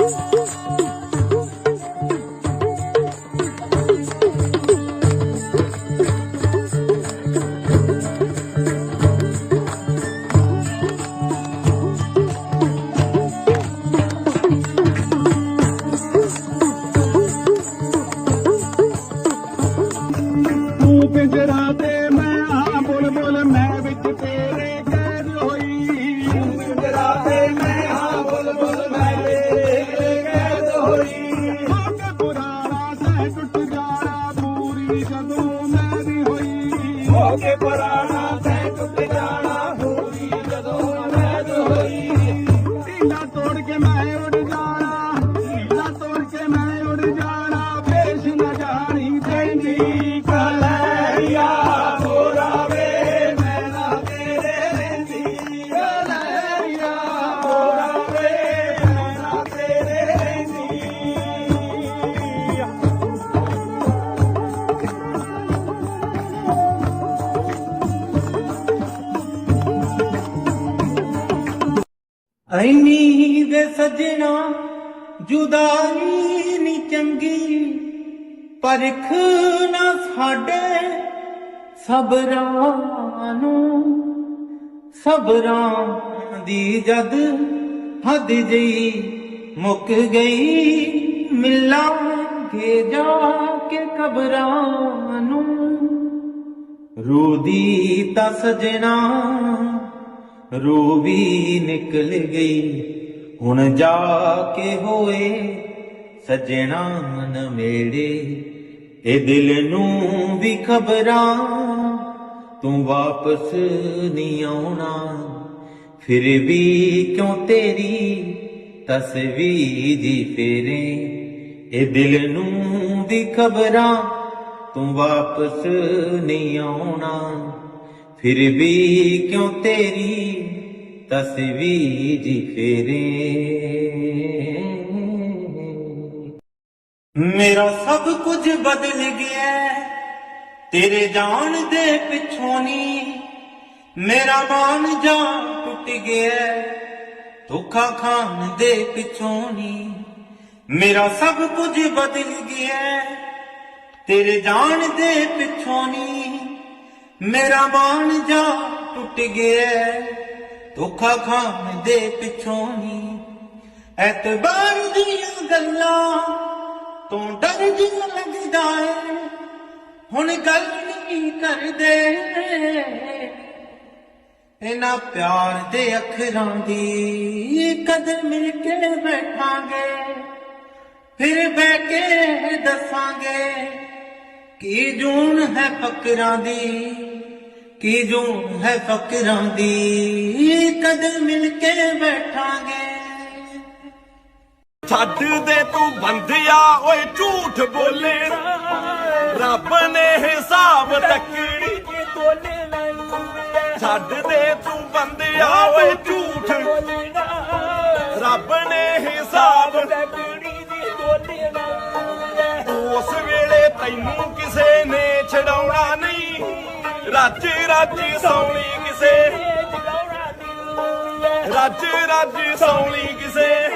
ਤੂੰ ਪਿੰਜਰਾ ਪੂਰੀ ਜਦੋਂ ਮੈਂ ਵੀ ਹੋਈ ਹੋ ਕੇ ਪੁਰਾਣਾ ਸਹਿ ਟੁੱਟ ਜਾਣਾ। ਪੂਰੀ ਜਦੋਂ ਮੈਂ ਵੀ ਹੋਈ। ਢੀਲਾ ਤੋੜ ਕੇ ਮੈਂ ਉੱਡ ਜਾਣਾ ਢੀਲਾ ਤੋੜ ਕੇ ਮੈਂ ਉੱਡ ਜਾਣਾ ਪੇਸ਼ ਨਾ ਜਾਣੀ ਤੈਂਦੀ ਐਨੀ ਵੇ ਸਜਣਾ ਜੁਦਾਈ ਨੀ ਚੰਗੀ, ਪਰਖ ਨਾ ਸਾਡੇ ਸਬਰਾਂ ਨੂੰ, ਸਬਰਾਂ ਦੀ ਜਦ ਹੱਦ ਜਈ ਮੁੱਕ ਗਈ, ਮਿਲਾਂਗੇ ਜਾ ਕੇ ਕਬਰਾਂ ਨੂੰ। ਰੋਦੀ ਤਾਂ ਸਜਣਾ ਰੂ ਵੀ ਨਿਕਲ ਗਈ। ਹੁਣ ਜਾ ਕੇ ਹੋਏ ਸਜਣਾ ਮੇਰੇ ਇਹ ਦਿਲ ਨੂੰ ਵੀ ਖਬਰਾਂ ਤੂੰ ਵਾਪਸ ਨਹੀਂ ਆਉਣਾ। ਫਿਰ ਵੀ ਕਿਉਂ ਤੇਰੀ ਤਸਵੀਰ ਜੀ ਫੇਰੇ? ਇਹ ਦਿਲ ਨੂੰ ਵੀ ਖਬਰਾਂ ਤੂੰ ਵਾਪਸ ਨਹੀਂ ਆਉਣਾ। ਫਿਰ ਵੀ ਕਿਉਂ ਤੇਰੀ ਤਸਵੀਰ ਜੀ ਫੇਰੇ ਮੇਰਾ ਸਭ ਕੁਝ ਬਦਲ ਗਿਆ ਤੇਰੇ ਜਾਣ ਦੇ ਪਿੱਛੋਂ ਨੀ ਮੇਰਾ ਮਾਨ ਜਾ ਟੁੱਟ ਗਿਆ ਧੋਖਾ ਖਾਣ ਦੇ ਪਿੱਛੋਂ ਨੀ ਮੇਰਾ ਸਭ ਕੁਝ ਬਦਲ ਗਿਆ ਤੇਰੇ ਜਾਣ ਦੇ ਪਿੱਛੋਂ ਨੀ ਮੇਰਾ ਬਾਣ ਜਾ ਟੁੱਟ ਗਿਆ। ਧੋਖਾ ਖਾਣ ਦੇ ਪਿੱਛੋਂ ਨੀ ਐਤਬਾਰ ਦੀਆਂ ਗੱਲਾਂ ਤੋਂ ਡਰ ਜਿਹਾ ਲੱਗਦਾ ਏ। ਹੁਣ ਗੱਲ ਨਹੀਂ ਕਰਦੇ। ਇਹਨਾਂ ਪਿਆਰ ਦੇ ਅੱਖਰਾਂ ਦੀ ਕਦਰ ਮਿਲ ਕੇ ਬੈਠਾਂਗੇ। ਫਿਰ ਬਹਿ ਕੇ ਦੱਸਾਂਗੇ। ਕੀ ਜੂਨ ਹੈ ਫਕਰਾਂ ਦੀ? ਕੀ ਜੂਨ ਹੈ ਫਕਰਾਂ ਦੀ? ਕਦ ਮਿਲ ਕੇ ਬੈਠਾਂਗੇ? ਛੱਡ ਦੇ ਤੂੰ ਬੰਦਿਆ, ਓਏ ਝੂਠ ਬੋਲੇ ਰੱਬ ਨੇ ਹਿਸਾਬ ਤੱਕੜੀ ਛੱਡ ਦੇ ਤੂੰ ਬੰਦਿਆ, ਓਏ ਝੂਠ ਰੱਬ ਨੇ ਹਿਸਾਬ ਉਸ ਤੈਨੂੰ ਕਿਸੇ ਨੇ ਛਡਾਉਣਾ ਨਹੀਂ। ਰੱਜ ਰੱਜ ਸੌਣੀ ਕਿਸੇ। ਰੱਜ ਰੱਜ ਸੌਣੀ ਕਿਸੇ।